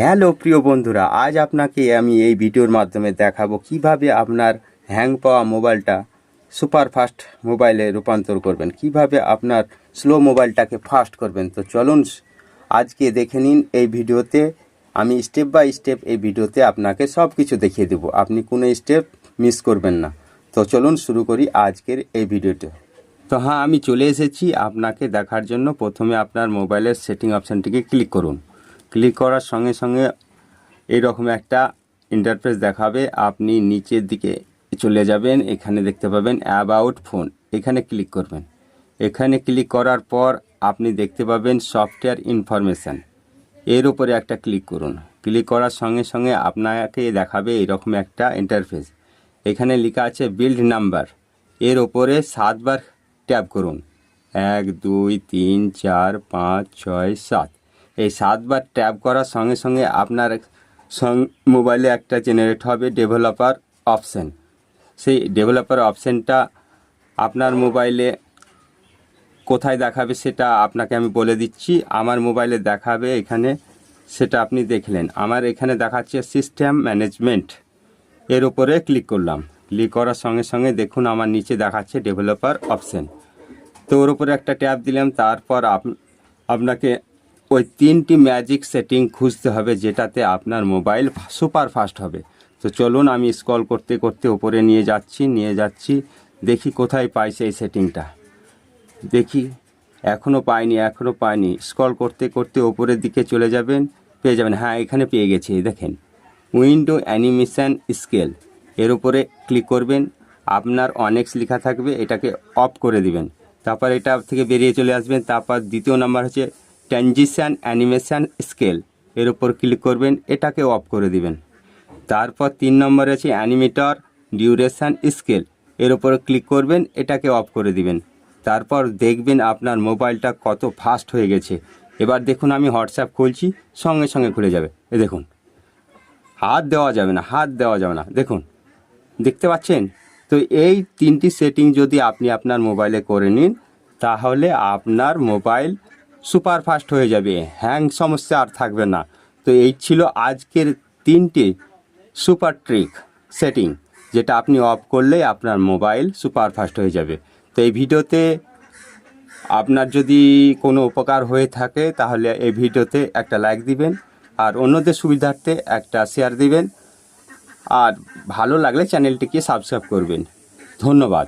Hello প্রিয় বন্ধুরা, আজ আপনাকে আমি এই ভিডিওর মাধ্যমে দেখাবো কীভাবে আপনার হ্যাং পাওয়া মোবাইলটা সুপার ফাস্ট মোবাইলে রূপান্তর করবেন, কীভাবে আপনার স্লো মোবাইলটাকে ফাস্ট করবেন। তো চলুন আজকে দেখে নিন এই ভিডিওতে, আমি স্টেপ বাই স্টেপ এই ভিডিওতে আপনাকে সব কিছু দেখিয়ে দেবো, আপনি কোনো স্টেপ মিস করবেন না। তো চলুন শুরু করি আজকের এই ভিডিওটা তো হ্যাঁ আমি চলে এসেছি, আপনাকে দেখার জন্য প্রথমে আপনার মোবাইলের সেটিং অপশানটিকে ক্লিক করুন। ক্লিক করার সঙ্গে সঙ্গে এইরকম একটা ইন্টারফেস দেখাবে। আপনি নিচের দিকে চলে যাবেন, এখানে দেখতে পাবেন অ্যাবাউট ফোন এখানে ক্লিক করবেন। এখানে ক্লিক করার পর আপনি দেখতে পাবেন সফটওয়্যার ইনফরমেশান এর উপরে একটা ক্লিক করুন। ক্লিক করার সঙ্গে সঙ্গে আপনাকে দেখাবে এরকম একটা ইন্টারফেস এখানে লেখা আছে বিল্ড নাম্বার এর ওপরে সাতবার ট্যাপ করুন। এক, দুই, তিন, চার, পাঁচ, ছয়, সাত। এই সাতবার ট্যাপ করার সঙ্গে সঙ্গে আপনার মোবাইলে একটা জেনারেট হবে ডেভেলপার অপশান সেই ডেভেলপার অপশানটা আপনার মোবাইলে কোথায় দেখাবে সেটা আপনাকে আমি বলে দিচ্ছি। আমার মোবাইলে দেখাবে এখানে, সেটা আপনি দেখলেন। আমার এখানে দেখাচ্ছে সিস্টেম ম্যানেজমেন্ট এর উপরে ক্লিক করলাম। ক্লিক করার সঙ্গে সঙ্গে দেখুন আমার নিচে দেখাচ্ছে ডেভেলপার অপশান তো ওর উপরে একটা ট্যাব দিলাম, তারপর আপ- আপনাকে ওই তিনটি ম্যাজিক সেটিং খুঁজতে হবে যেটাতে আপনার মোবাইল সুপার ফাস্ট হবে। তো চলুন আমি স্ক্রল করতে করতে ওপরে নিয়ে যাচ্ছি নিয়ে যাচ্ছি। দেখি কোথায় পাই সেই সেটিংটা দেখি এখনও পাইনি এখনও পাইনি। স্কল করতে করতে ওপরের দিকে চলে যাবেন, পেয়ে যাবেন। হ্যাঁ এখানে পেয়ে গেছি দেখেন। উইন্ডো অ্যানিমেশন স্কেল এর উপরে ক্লিক করবেন। আপনার অনেক্স লেখা থাকবে, এটাকে অফ করে দিবেন। তারপর এটা থেকে বেরিয়ে চলে আসবেন। তারপর দ্বিতীয় নাম্বার হচ্ছে ট্রানজিশান অ্যানিমেশন স্কেল এর উপর ক্লিক করবেন, এটাকে অফ করে দিবেন। তারপর তিন নম্বরে আছে অ্যানিমেটর ডিউরেশন স্কেল, এর উপরে ক্লিক করবেন, এটাকে অফ করে দিবেন। তারপর দেখবেন আপনার মোবাইলটা কত ফাস্ট হয়ে গেছে। এবার দেখুন, আমি হোয়াটসঅ্যাপ খুলছি, সঙ্গে সঙ্গে খুলে যাবে। এ দেখুন, হাত দেওয়া যাবে না, হাত দেওয়া যাবে না। দেখুন, দেখতে পাচ্ছেন? তো এই তিনটি সেটিং যদি আপনি আপনার মোবাইলে করে নিন, তাহলে আপনার মোবাইল সুপার ফাস্ট হয়ে যাবে। হ্যাং সমস্যা আর থাকবে না। তো এই ছিল আজকের তিনটি সুপার ট্রিক সেটিং, যেটা আপনি অফ করলেই আপনার মোবাইল সুপার ফাস্ট হয়ে যাবে। তো এই ভিডিওতে আপনার যদি কোনো উপকার হয়ে থাকে, তাহলে এই ভিডিওতে একটা লাইক দিবেন, আর অন্যদের সুবিধার্থে একটা শেয়ার দিবেন, আর ভালো লাগলে চ্যানেলটিকে সাবস্ক্রাইব করবেন। ধন্যবাদ।